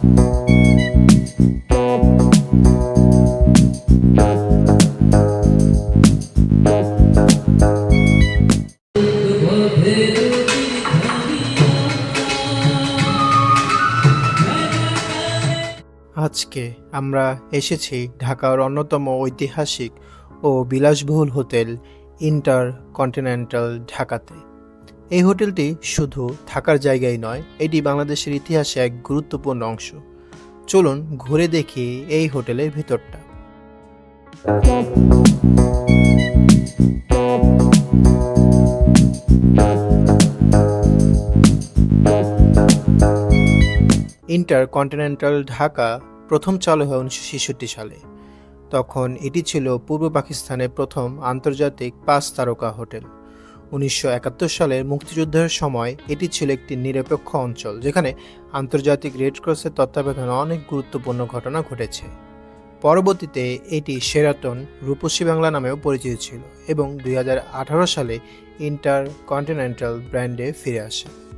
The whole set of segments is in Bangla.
আজকে আমরা এসেছি ঢাকার অন্যতম ঐতিহাসিক ও বিলাসবহুল হোটেল ইন্টার কন্টিনেন্টাল ঢাকাতে। এই হোটেলটি শুধু থাকার জায়গাই নয়, এটি বাংলাদেশের ইতিহাসে এক গুরুত্বপূর্ণ অংশ। চলুন ঘুরে দেখি এই হোটেলের ভিতরটা। ইন্টার কন্টিনেন্টাল ঢাকা প্রথম চালু হয় উনিশশো ছেষট্টি সালে। তখন এটি ছিল পূর্ব পাকিস্তানের প্রথম আন্তর্জাতিক পাঁচ তারকা হোটেল। উনিশশো সালে মুক্তিযুদ্ধের সময় এটি ছিল একটি নিরপেক্ষ অঞ্চল, যেখানে আন্তর্জাতিক রেড ক্রসের তত্ত্বাবধানে অনেক গুরুত্বপূর্ণ ঘটনা ঘটেছে। পরবর্তীতে এটি সেরাটন রূপসী বাংলা নামেও পরিচিত ছিল এবং দুই হাজার আঠারো সালে ইন্টার কন্টিনেন্টাল ব্র্যান্ডে ফিরে আসে।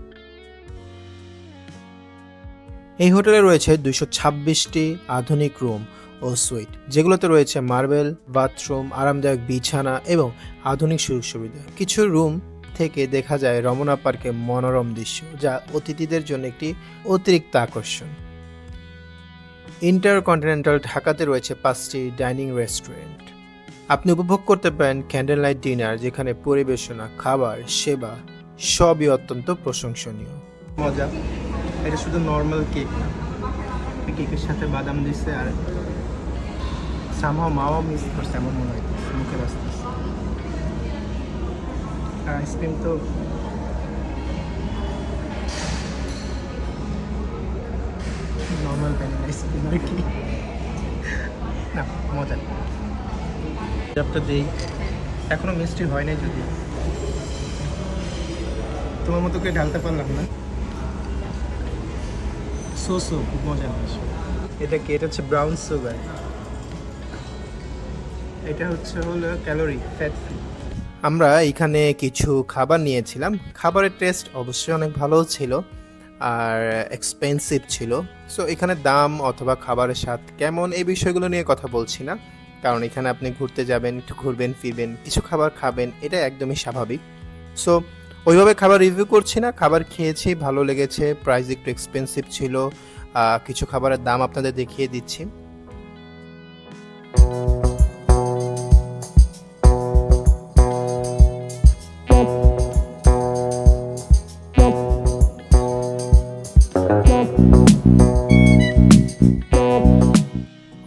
এই হোটেলে রয়েছে দুইশো ছাব্বিশটি আধুনিক রুম ও সুইট, যেগুলোতে রয়েছে মার্বেল, বাথরুম, আরামদায়ক বিছানা এবং আধুনিক সুযোগ সুবিধা কিছু রুম থেকে দেখা যায় রমনা পার্কের মনোরম দৃশ্য, যা অতিথিদের জন্য একটি অতিরিক্ত আকর্ষণ। ইন্টার কন্টিনেন্টাল ঢাকাতে রয়েছে পাঁচটি ডাইনিং রেস্টুরেন্ট। আপনি উপভোগ করতে পারেন ক্যান্ডেল লাইট ডিনার, যেখানে পরিবেশনা, খাবার, সেবা সবই অত্যন্ত প্রশংসনীয়। মজা। এটা শুধু নর্মাল কেক না। কেকের সাথে বাদাম দিচ্ছে আর সামহাও মাও মিস করছে, এমন মনে হইতেছে, মুখে বাঁচতেছে আর আইসক্রিম তো নর্মাল আইসক্রিম আর না, মজা। তো দেই। এখনও মিষ্টি হয় নাই যদি তোমার মতো করে ঢালতে পারলাম না। খুব মজা হয়েছে। এটা কি? এটা হচ্ছে ব্রাউন সুগার এটা হচ্ছে হলো ক্যালোরি ফ্যাট আমরা এখানে কিছু খাবার নিয়েছিলাম। খাবারের টেস্ট অবশ্যই অনেক ভালো ছিল আর এক্সপেন্সিভ ছিল। সো এখানে দাম অথবা খাবারের স্বাদ কেমন এই বিষয়গুলো নিয়ে কথা বলছি না। কারণ এখানে আপনি ঘুরতে যাবেন, একটু ঘুরবেন, ফিরবেন, কিছু খাবার খাবেন, এটা একদমই স্বাভাবিক। সো ওইভাবে খাবার রিভিউ করছি না, খাবার খেয়েছি, ভালো লেগেছে প্রাইস একটু এক্সপেন্সিভ ছিল কিছু খাবারের দাম আপনাদের দেখিয়ে দিচ্ছি।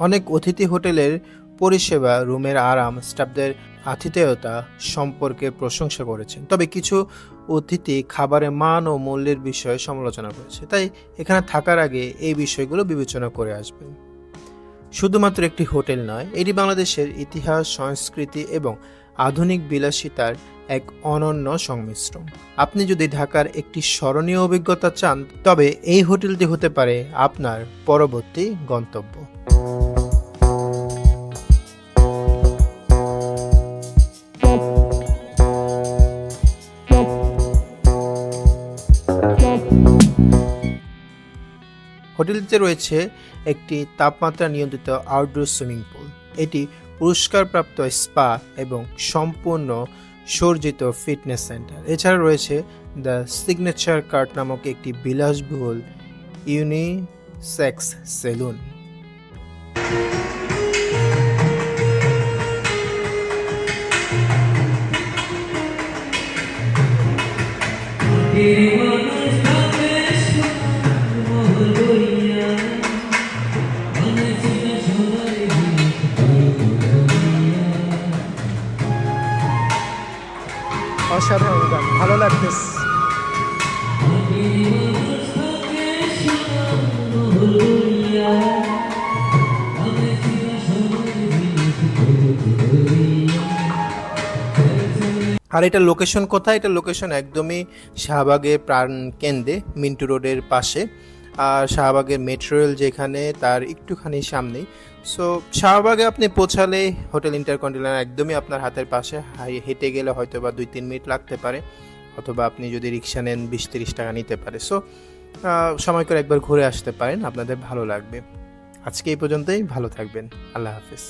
অনেক অতিথি হোটেলের পরিষেবা, রুমের আরাম, স্টাফদের আতিথেয়তা সম্পর্কে প্রশংসা করেছেন। তবে কিছু অতিথি খাবারের মান ও মূল্যের বিষয়ে সমালোচনা করেছে। তাই এখানে থাকার আগে এই বিষয়গুলো বিবেচনা করে আসবেন। শুধুমাত্র একটি হোটেল নয়, এটি বাংলাদেশের ইতিহাস, সংস্কৃতি এবং আধুনিক বিলাসিতার এক অনন্য সংমিশ্রণ। আপনি যদি ঢাকার একটি স্মরণীয় অভিজ্ঞতা চান, তবে এই হোটেলটি হতে পারে আপনার পরবর্তী গন্তব্য। হোটেলটিতে রয়েছে একটি তাপমাত্রা নিয়ন্ত্রিত আউটডোর সুইমিং পুল এটি পুরস্কারপ্রাপ্ত স্পা এবং সম্পূর্ণ সজ্জিত ফিটনেস সেন্টার এছাড়া রয়েছে দ্য সিগনেচার কার্ট নামক একটি বিলাসবহুল ইউনিসেক্স সেলুন অসাধারণ গান, ভালো লাগতেছে। আর এটা লোকেশন কোথায়? এটা লোকেশন একদমই শাহবাগের প্রাণ কেন্দ্রে, মিন্টু রোডের পাশে। আর শাহবাগের মেট্রো রেল যেখানে, তার একটুখানি সামনেই। সো শাহবাগে আপনি পৌঁছালে হোটেল ইন্টারকন্টিনেন্টাল একদমই আপনার হাতের পাশে। হেঁটে গেলে হয়তো বা দুই তিন মিনিট লাগতে পারে, অথবা আপনি যদি রিক্সা নেন বিশ তিরিশ টাকা নিতে পারে। সো সময় করে একবার ঘুরে আসতে পারেন, আপনাদের ভালো লাগবে। আজকে এই পর্যন্তই, ভালো থাকবেন। আল্লাহ হাফিজ।